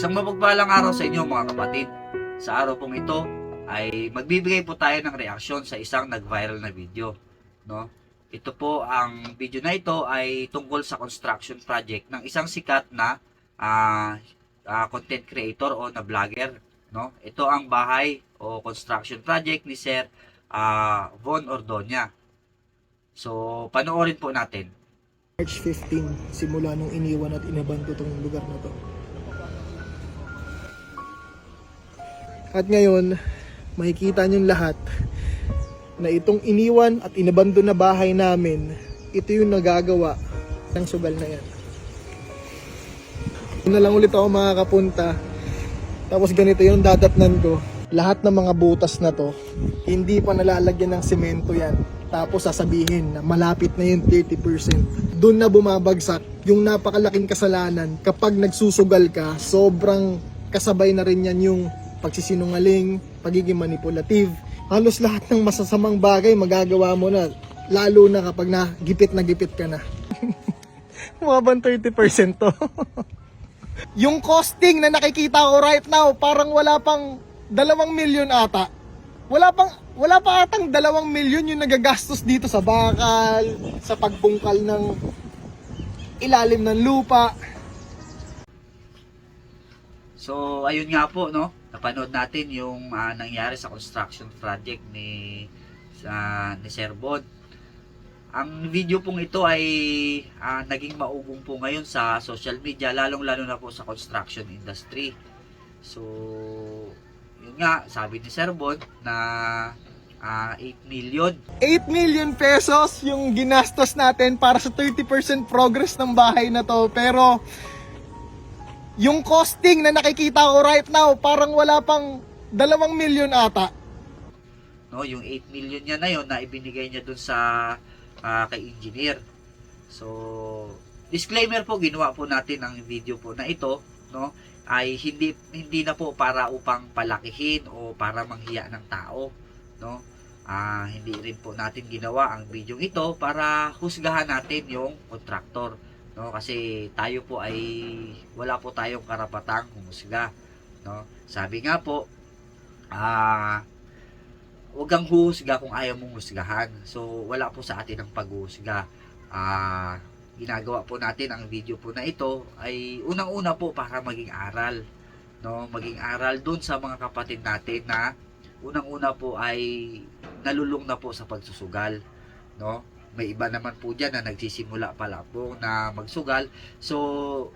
Isang mapagpalang araw sa inyo mga kapatid. Sa araw pong ito ay magbibigay po tayo ng reaksyon sa isang nag-viral na video. No? Ito po, ang video na ito ay tungkol sa construction project ng isang sikat na ah, ah, content creator o na vlogger. No? Ito ang bahay o construction project ni Sir ah, Von Ordonia. So, panoorin po natin. March 15, simula nung iniwan at inabanto tong lugar na to. At ngayon, makikita niyong lahat na itong iniwan at inabanto na bahay namin, ito yung nagagawa ng sugal na yan. Doon na lang ulit ako makakapunta. Tapos ganito yung dadatnan ko. Lahat ng mga butas na to, hindi pa nalalagyan ng semento yan. Tapos sasabihin na malapit na yung 30%. Doon na bumabagsak yung napakalaking kasalanan. Kapag nagsusugal ka, sobrang kasabay na rin yan yung pagsisinungaling, pagiging manipulative. Halos lahat ng masasamang bagay magagawa mo na. Lalo na kapag na gipit na gipit ka na. Mabang 30% to. yung costing na nakikita ko right now, parang wala pang dalawang milyon ata. Wala pang wala pa atang dalawang milyon yung nagagastos dito sa bakal, sa pagbungkal ng ilalim ng lupa. So, ayun nga po, no? Napanood natin yung ah, nangyari sa construction project ni sa ni Sir Bod. Ang video pong ito ay ah, naging maugong po ngayon sa social media, lalong-lalo na po sa construction industry. So, yun nga, sabi ni Sir Bod na ah, 8 million 8 million pesos yung ginastos natin para sa 30% progress ng bahay na to. Pero yung costing na nakikita ko right now, parang wala pang dalawang milyon ata. no yung 8 million niya na yon na ibinigay niya dun sa ah, kay engineer. So disclaimer po ginawa po natin ang video po na ito no? Ay hindi hindi na po para upang palakihin o para manghiya ng tao no? Ah hindi rin po natin ginawa ang video ito para husgahan natin yung kontraktor no kasi tayo po ay wala po tayong karapatang humusga no sabi nga po ah huwag kang huhusga kung ayaw mong husgahan. So, wala po sa atin ang paghuhusga. Ah, ginagawa po natin ang video po na ito ay unang-una po para maging aral. No, maging aral doon sa mga kapatid natin na unang-una po ay nalulung na po sa pagsusugal. No? May iba naman po diyan na nagsisimula pa lang na magsugal. So,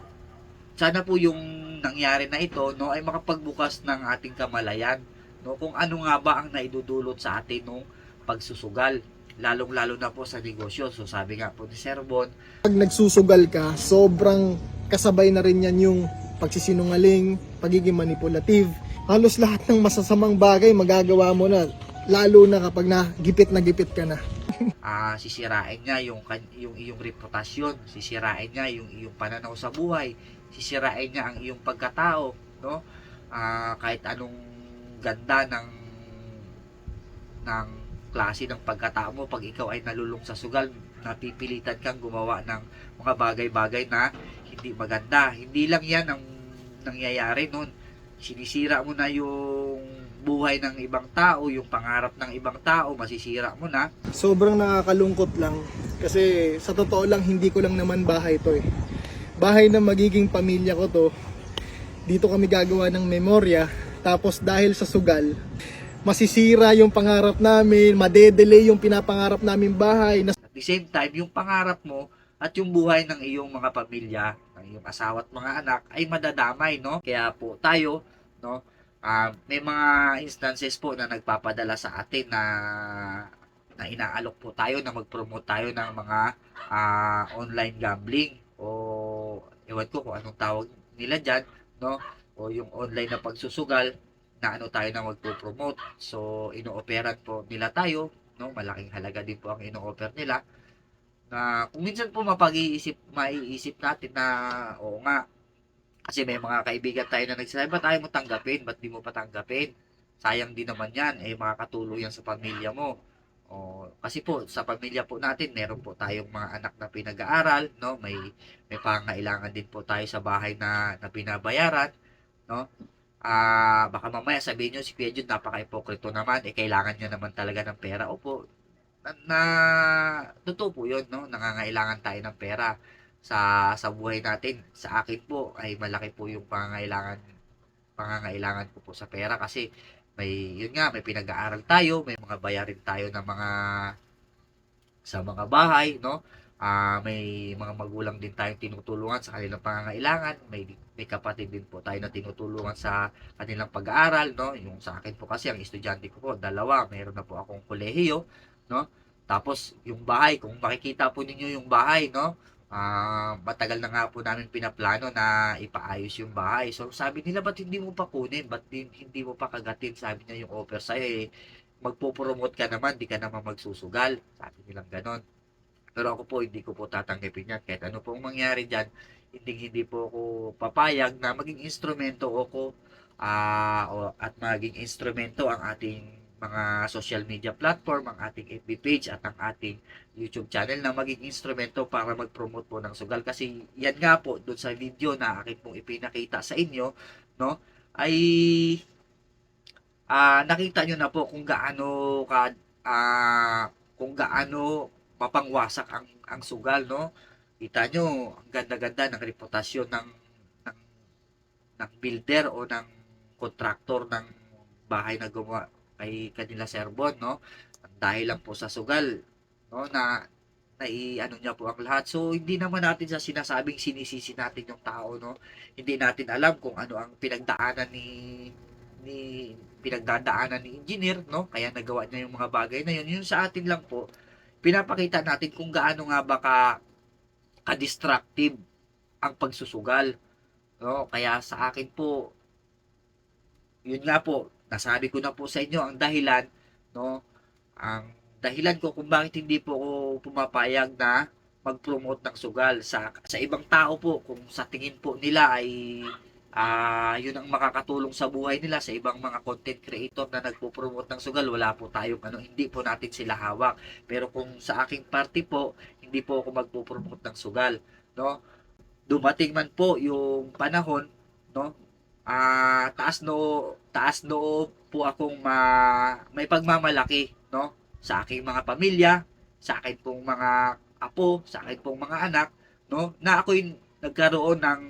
sana po yung nangyari na ito no ay makapagbukas ng ating kamalayan no kung ano nga ba ang naidudulot sa atin nung pagsusugal lalong lalo na po sa negosyo so sabi nga po ni Sir Bon Pag nagsusugal ka, sobrang kasabay na rin yan yung pagsisinungaling, pagiging manipulative. Halos lahat ng masasamang bagay magagawa mo na. Lalo na kapag na gipit na gipit ka na. ah sisirain niya yung yung iyong reputasyon sisirain niya yung iyong pananaw sa buhay sisirain niya ang iyong pagkatao no? Ah, kahit anong ganda ng ng klase ng pagkatao mo pag ikaw ay nalulung sa sugal napipilitan kang gumawa ng mga bagay-bagay na hindi maganda. Hindi lang yan ang nangyayari nun. Sinisira mo na yung buhay ng ibang tao yung pangarap ng ibang tao masisira mo na Sobrang nakakalungkot lang kasi sa totoo lang hindi ko lang naman bahay to eh. Bahay na magiging pamilya ko to. Dito kami gagawa ng memorya tapos dahil sa sugal masisira yung pangarap namin, madedelay yung pinapangarap namin bahay At the same time, yung pangarap mo at yung buhay ng iyong mga pamilya, ng iyong asawa at mga anak ay madadamay, no? Kaya po tayo, no? Ah, may mga instances po na nagpapadala sa atin na na inaalok po tayo na mag-promote tayo ng mga ah, online gambling o ewan ko kung anong tawag nila dyan, no? O yung online na pagsusugal na ano tayo na magpo-promote. So, ino-operan po nila tayo no malaking halaga din po ang ino-offer nila na kung minsan po mapag-iisip maiisip natin na oo nga kasi may mga kaibigan tayo na nagsasabi ba't ayaw mo tanggapin ba't di mo pa tanggapin sayang din naman yan eh makakatulong yan sa pamilya mo o, kasi po sa pamilya po natin meron po tayong mga anak na pinag-aaral no may may pangailangan din po tayo sa bahay na na binabayaran no? Ah, baka mamaya sabihin nyo si Kuya Jun napaka-ipokrito naman, eh kailangan niya naman talaga ng pera. Opo, na, na totoo po 'yun, no? Nangangailangan tayo ng pera sa sa buhay natin. Sa akin po ay malaki po yung pangangailangan pangangailangan ko po sa pera kasi may yun nga, may pinag-aaral tayo, may mga bayarin tayo ng mga sa mga bahay, no? Ah, may mga magulang din tayong tinutulungan sa kanilang pangangailangan. May may kapatid din po tayo na tinutulungan sa kanilang pag-aaral, no? Yung sa akin po kasi ang estudyante ko po, dalawa, mayroon na po akong kolehiyo, no? Tapos yung bahay, kung makikita po ninyo yung bahay, no? Ah, matagal na nga po namin pinaplano na ipaayos yung bahay. So sabi nila, ba't hindi mo pa kunin? Ba't hindi mo pa kagatin? Sabi niya yung offer sa'yo eh, magpo-promote ka naman, di ka naman magsusugal. Sabi nilang ganon. Pero ako po, hindi ko po tatanggapin yan. Kahit ano pong mangyari dyan, hindi hindi po ako papayag na maging instrumento ako ah, o, at maging instrumento ang ating mga social media platform, ang ating FB page at ang ating YouTube channel na maging instrumento para mag-promote po ng sugal. Kasi yan nga po, doon sa video na akin pong ipinakita sa inyo, no, ay ah nakita nyo na po kung gaano ka ah kung gaano mapangwasak ang ang sugal no kita nyo ang ganda-ganda ng reputasyon ng ng ng builder o ng kontraktor ng bahay na gumawa kay kanila Serbon no? Dahil lang po sa sugal no? Na nai ano niya po ang lahat. So hindi naman natin sa sinasabing sinisisi natin yung tao no? Hindi natin alam kung ano ang pinagdaanan ni ni pinagdadaanan ni engineer no? Kaya nagawa niya yung mga bagay na yun. Yun sa atin lang po. Pinapakita natin kung gaano nga ba ka ka-destructive ang pagsusugal no? Kaya sa akin po yun nga po nasabi ko na po sa inyo ang dahilan no? Ang dahilan ko kung bakit hindi po ako pumapayag na mag-promote ng sugal sa sa ibang tao po kung sa tingin po nila ay ah yun ang makakatulong sa buhay nila sa ibang mga content creator na nagpo-promote ng sugal. Wala po tayong ano hindi po natin sila hawak. Pero kung sa aking party po hindi po ako magpo-promote ng sugal no? Dumating man po yung panahon no? Ah taas no taas no po akong ma, may pagmamalaki no? Sa aking mga pamilya sa akin pong mga apo sa akin pong mga anak no? Na ako'y nagkaroon ng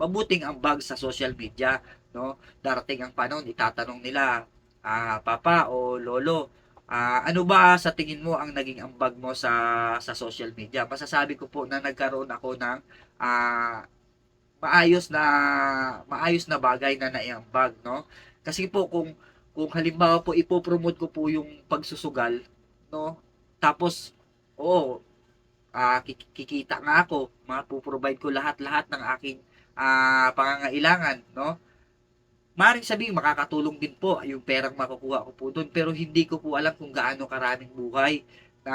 mabuting ambag sa social media no? Darating ang panahon itatanong nila ah papa o lolo ah ano ba sa tingin mo ang naging ambag mo sa sa social media? Masasabi ko po na nagkaroon ako ng ah maayos na maayos na bagay na naiambag no? Kasi po kung kung halimbawa po ipopromote ko po yung pagsusugal no? Tapos oo ah kik- kikita nga ako mapoprovide ko lahat-lahat ng aking ah pangangailangan no? Maring sabihin makakatulong din po yung perang makukuha ko po doon pero hindi ko po alam kung gaano karaming buhay na,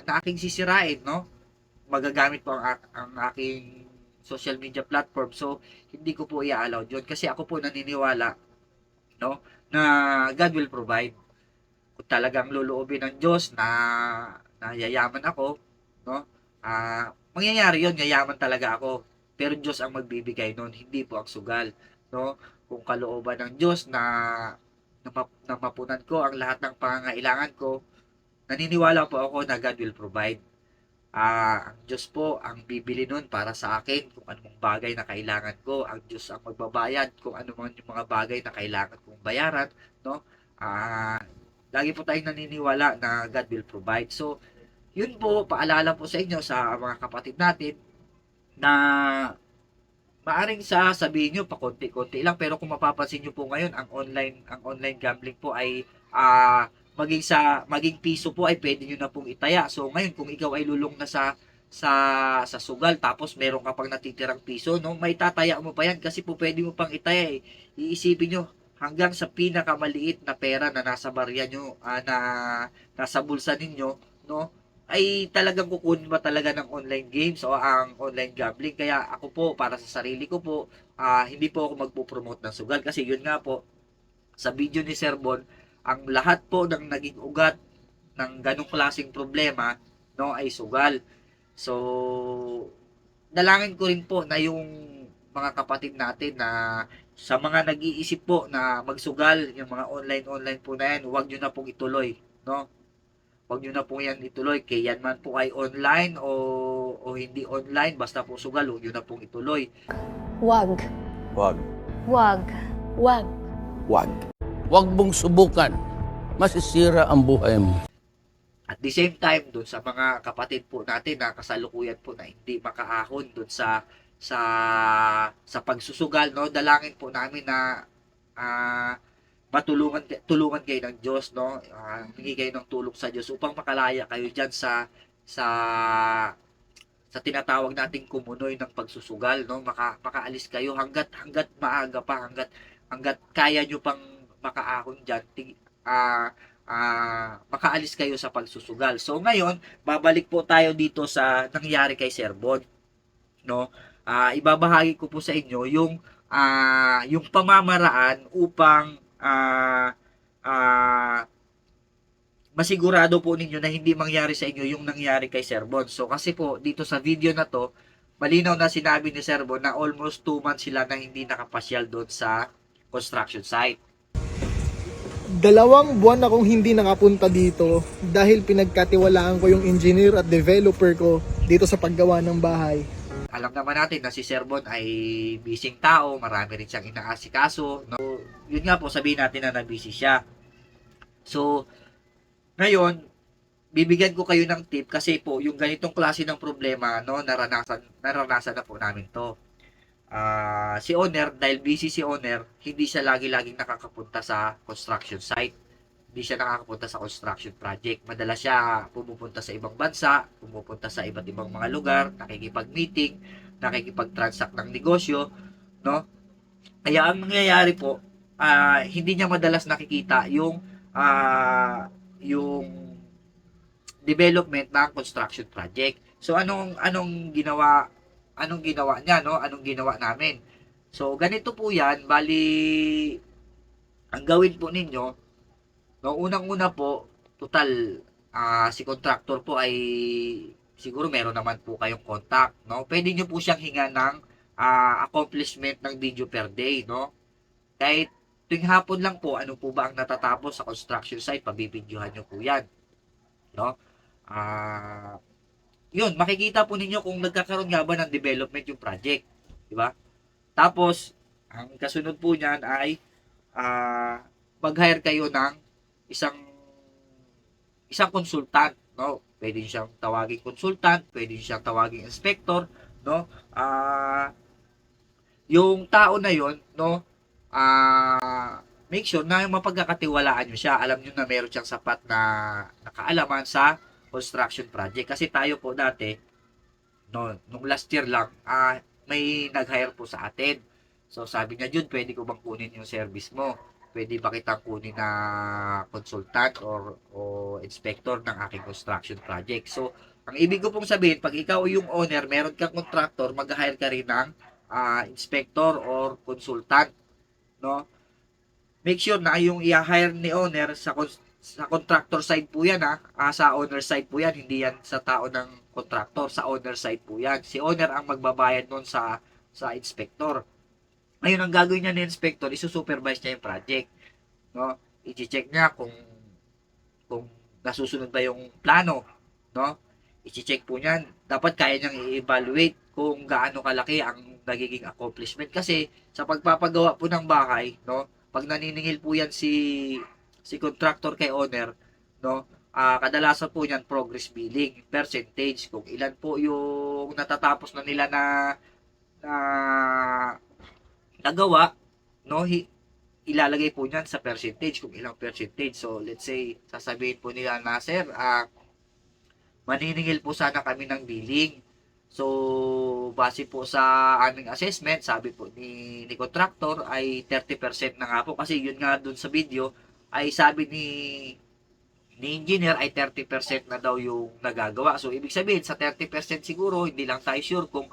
na aking sisirain no? Magagamit po ang, ang aking social media platform. So hindi ko po i-allow yun kasi ako po naniniwala no na God will provide. Kung talagang luluobin ng Diyos na na yayaman ako no ah mangyayari yun yayaman talaga ako. Pero Diyos ang magbibigay noon hindi po ang sugal no. Kung kalooban ng Diyos na na, map- na mapunan ko ang lahat ng pangangailangan ko naniniwala po ako na God will provide Ah, ang Diyos po ang bibili nun para sa akin kung anong bagay na kailangan ko. Ang Diyos ang magbabayad kung ano man yung mga bagay na kailangan kong bayaran, no? Ah, lagi po tayong naniniwala na God will provide. So, yun po, paalala po sa inyo sa mga kapatid natin na maaring sa sabihin nyo, pakonti-konti lang, pero kung mapapansin nyo po ngayon, ang online, ang online gambling po ay ah maging sa maging piso po ay pwede niyo na pong itaya. So ngayon kung ikaw ay lulong na sa sa sa sugal tapos meron ka pang natitirang piso, no, may tataya mo pa yan kasi po pwede mo pang itaya eh. Iisipin nyo hanggang sa pinakamaliit na pera na nasa barya nyo, ah, na nasa bulsa ninyo, no, ay talagang kukunin ba talaga ng online games o ang online gambling. Kaya ako po, para sa sarili ko po, ah, hindi po ako magpo-promote ng sugal kasi yun nga po, sa video ni Sir Bon, ang lahat po ng naging ugat ng ganong klaseng problema no ay sugal. So dalangin ko rin po na yung mga kapatid natin na sa mga nag-iisip po na magsugal, yung mga online-online po na yan, huwag nyo na pong ituloy, no? Huwag nyo na po yan ituloy, kaya yan man po ay online o, o hindi online, basta po sugal, huwag nyo na pong ituloy. Wag. Wag. Wag. Wag. Wag. Huwag mong subukan. Masisira ang buhay mo. At the same time, doon sa mga kapatid po natin na kasalukuyan po na hindi makaahon doon sa sa sa pagsusugal, no? Dalangin po namin na ah, matulungan tulungan kayo ng Diyos, no? Ah, Humingi kayo ng tulong sa Diyos upang makalaya kayo diyan sa sa sa tinatawag nating kumunoy ng pagsusugal, no? Maka, makaalis kayo hanggat hanggat maaga pa, hanggat hanggat kaya nyo pang makaahon diyan. Tig, ah ah, makaalis kayo sa pagsusugal. So ngayon, babalik po tayo dito sa nangyari kay Sir Bon. No? Ah, ibabahagi ko po sa inyo yung ah, yung pamamaraan upang ah, ah, masigurado po ninyo na hindi mangyari sa inyo yung nangyari kay Sir Bon. So kasi po dito sa video na to, malinaw na sinabi ni Sir Bon na almost 2 months sila na hindi nakapasyal doon sa construction site. Dalawang buwan akong hindi nakapunta dito dahil pinagkatiwalaan ko yung engineer at developer ko dito sa paggawa ng bahay. alam naman natin na si Sir ay busy tao, marami rin siyang inaasikaso. No? Yun nga po, sabihin natin na na-busy siya. So, ngayon, bibigyan ko kayo ng tip kasi po, yung ganitong klase ng problema, no, naranasan, naranasan na po namin to. Ah, si owner, dahil busy si owner, hindi siya lagi-laging nakakapunta sa construction site. Hindi siya nakakapunta sa construction project. Madalas siya pumupunta sa ibang bansa, pumupunta sa iba't ibang mga lugar, nakikipag-meeting, nakikipag-transact ng negosyo, no? Kaya ang nangyayari po, ah, hindi niya madalas nakikita yung ah, yung development ng construction project. So anong anong ginawa anong ginawa niya no? Anong ginawa namin? So ganito po 'yan, bali ang gawin po ninyo no unang-una po total ah, si contractor po ay siguro meron naman po kayong contact no pwede niyo po siyang hinga ng ah, accomplishment ng video per day no kahit tuwing hapon lang po ano po ba ang natatapos sa construction site pabibidyohan niyo po yan no ah yun makikita po ninyo kung nagkakaroon nga ba ng development yung project di ba? Tapos ang kasunod po niyan ay ah mag-hire kayo ng isang isang consultant no? Pwede siyang tawaging consultant pwede siyang tawaging inspector no? Ah yung tao na yon no? Ah make sure na mapagkakatiwalaan nyo siya. Alam nyo na meron siyang sapat na nakaalaman sa construction project kasi tayo po dati no nung last year lang ah may nag-hire po sa atin so sabi niya Jun pwede ko bang kunin yung service mo pwede ba kitang kunin na consultant or o inspector ng aking construction project. So, ang ibig ko pong sabihin, pag ikaw yung owner, meron kang contractor, mag-hire ka rin ng ah, inspector or consultant, no? Make sure na yung i-hire ni owner sa cons- sa contractor side po yan ha. Ah, sa owner side po yan, hindi yan sa tao ng contractor, sa owner side po yan. Si owner ang magbabayad nun sa sa inspector. Ngayon, ang gagawin niya ni inspector, isusupervise niya yung project. No? I-check niya kung kung nasusunod ba yung plano. No? I-check po niyan. Dapat kaya niyang i-evaluate kung gaano kalaki ang nagiging accomplishment. Kasi sa pagpapagawa po ng bahay, no? pag naniningil po yan si si contractor kay owner, no? Ah, kadalasan po niyan progress billing, percentage, kung ilan po yung natatapos na nila na na nagawa, no, hi, ilalagay po niyan sa percentage, kung ilang percentage. So, let's say, sasabihin po nila na, sir, ah, maniningil po sana kami ng billing. So, base po sa aming assessment, sabi po ni, ni contractor ay 30% na nga po. Kasi yun nga dun sa video, ay sabi ni ni engineer ay 30% na daw yung nagagawa. So, ibig sabihin, sa 30% siguro, hindi lang tayo sure kung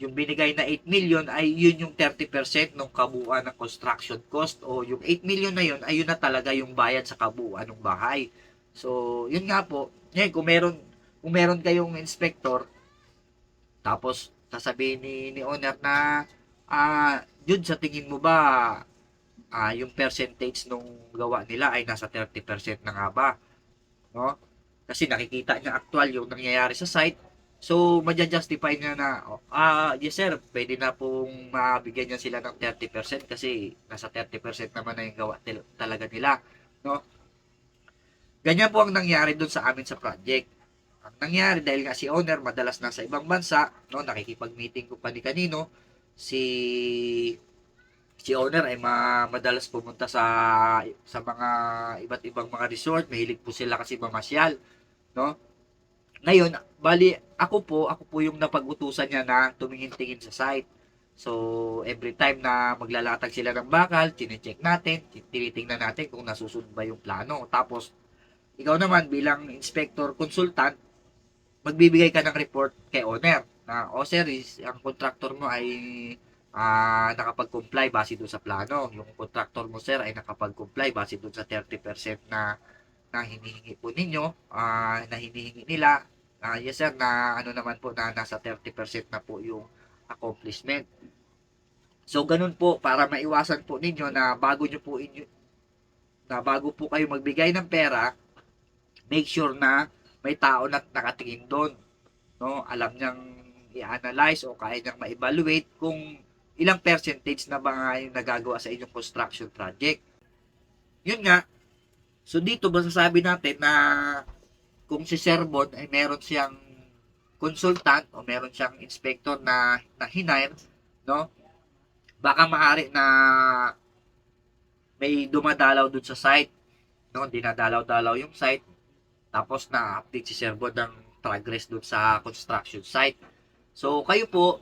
yung binigay na 8 million ay yun yung 30% ng kabuuan ng construction cost o yung 8 million na yun ay yun na talaga yung bayad sa kabuuan ng bahay. So, yun nga po. Ngayon, kung meron, kung meron kayong inspector, tapos sasabihin ni, ni owner na ah, yun sa tingin mo ba, ah, yung percentage nung gawa nila ay nasa 30% na nga ba? No? Kasi nakikita niya actual yung nangyayari sa site. So, madja-justify niya na, oh, ah, yes sir, pwede na pong mabigyan niya sila ng 30% kasi nasa 30% naman na yung gawa talaga nila. No? Ganyan po ang nangyari doon sa amin sa project. Ang nangyari dahil nga si owner madalas nasa ibang bansa, no, nakikipag-meeting ko pa ni kanino, si si owner ay ma, madalas pumunta sa sa mga iba't ibang mga resort, mahilig po sila kasi mamasyal, no? Ngayon, bali ako po, ako po yung napag-utusan niya na tumingin-tingin sa site. So, every time na maglalatag sila ng bakal, chine-check natin, tinitingnan natin kung nasusunod ba yung plano. Tapos, ikaw naman bilang inspector consultant, magbibigay ka ng report kay owner na, o sir, is, ang contractor mo ay ah nakapag-comply base doon sa plano. Yung contractor mo sir ay nakapag-comply base doon sa 30% na na hinihingi po ninyo, ah na hinihingi nila. Ah, yes sir, na ano naman po na nasa 30% na po yung accomplishment. So ganun po para maiwasan po ninyo na bago nyo po inyo na bago po kayo magbigay ng pera, make sure na may tao na nakatingin doon. No? Alam niyang i-analyze o kaya niyang ma-evaluate kung ilang percentage na ba nga yung nagagawa sa inyong construction project. Yun nga. So dito masasabi natin na kung si Sir ay meron siyang consultant o meron siyang inspector na, na hinire, no? Baka maaari na may dumadalaw dun sa site, no? Dinadalaw-dalaw yung site, tapos na-update si Sir ng progress dun sa construction site. So, kayo po,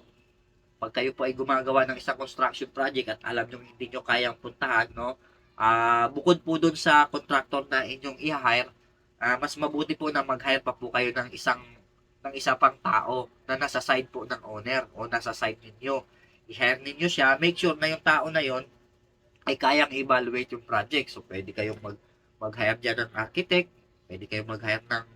pag kayo po ay gumagawa ng isang construction project at alam nyo hindi nyo kayang puntahan, no? Ah, bukod po dun sa contractor na inyong i-hire, ah, mas mabuti po na mag-hire pa po kayo ng isang ng isa pang tao na nasa side po ng owner o nasa side ninyo. I-hire ninyo siya, make sure na yung tao na yon ay kayang evaluate yung project. So, pwede kayong mag, mag-hire dyan ng architect, pwede kayong mag-hire ng,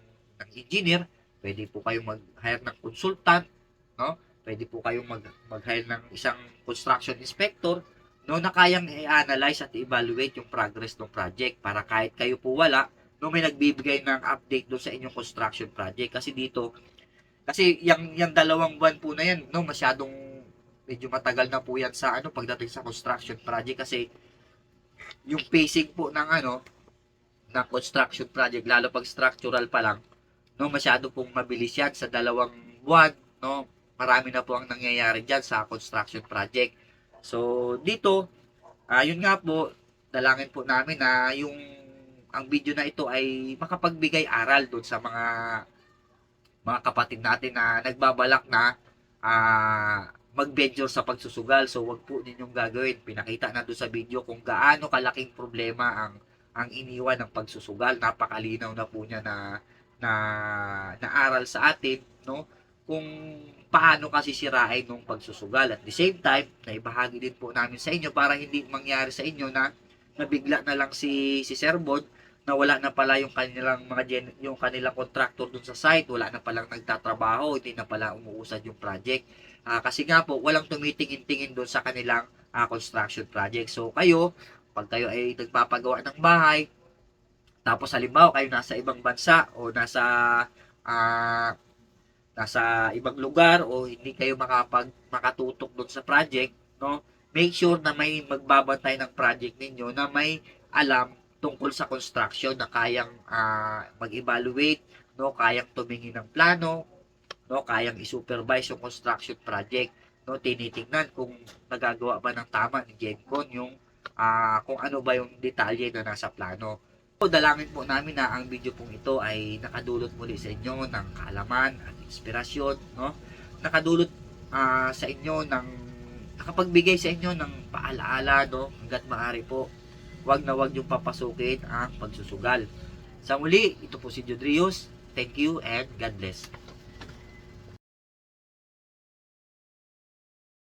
ng engineer, pwede po kayong mag-hire ng consultant, no? Pwede po kayong mag, mag-hire ng isang construction inspector, no, na kayang i-analyze at evaluate yung progress ng project para kahit kayo po wala, no, may nagbibigay ng update doon sa inyong construction project. Kasi dito, kasi yung, yung dalawang buwan po na yan, no, masyadong medyo matagal na po yan sa ano pagdating sa construction project kasi yung pacing po ng ano ng construction project lalo pag structural pa lang no masyado pong mabilis yan sa dalawang buwan no marami na po ang nangyayari diyan sa construction project so dito ayun nga po dalangin po namin na yung ang video na ito ay makapagbigay aral doon sa mga mga kapatid natin na nagbabalak na ah mag-venture sa pagsusugal. So, wag po ninyong gagawin. Pinakita na doon sa video kung gaano kalaking problema ang ang iniwan ng pagsusugal. Napakalinaw na po niya na na naaral sa atin, no? Kung paano kasi sirain ng pagsusugal. At the same time, naibahagi din po namin sa inyo para hindi mangyari sa inyo na nabigla na lang si si Sir Bod na wala na pala yung kanilang mga gen, yung kanilang contractor dun sa site, wala na palang nagtatrabaho, hindi na pala umuusad yung project. Ah, kasi nga po, walang tumitingin-tingin doon sa kanilang ah, construction project. So, kayo, pag kayo ay nagpapagawa ng bahay, tapos halimbawa kayo nasa ibang bansa o nasa ah, nasa ibang lugar o hindi kayo makapag makatutok doon sa project, no? Make sure na may magbabantay ng project ninyo na may alam tungkol sa construction na kayang ah, mag-evaluate, no, kayang tumingin ng plano, no, kayang i-supervise yung construction project, no, tinitingnan kung nagagawa ba ng tama ni Gencon yung ah, kung ano ba yung detalye na nasa plano. Dalangin po namin na ang video pong ito ay nakadulot muli sa inyo ng kaalaman at inspirasyon, no? Nakadulot ah, sa inyo ng nakapagbigay sa inyo ng paalaala, no? Hanggat maaari po, wag na wag yung papasukin ang pagsusugal. Sa muli, ito po si Jodrius. Thank you and God bless.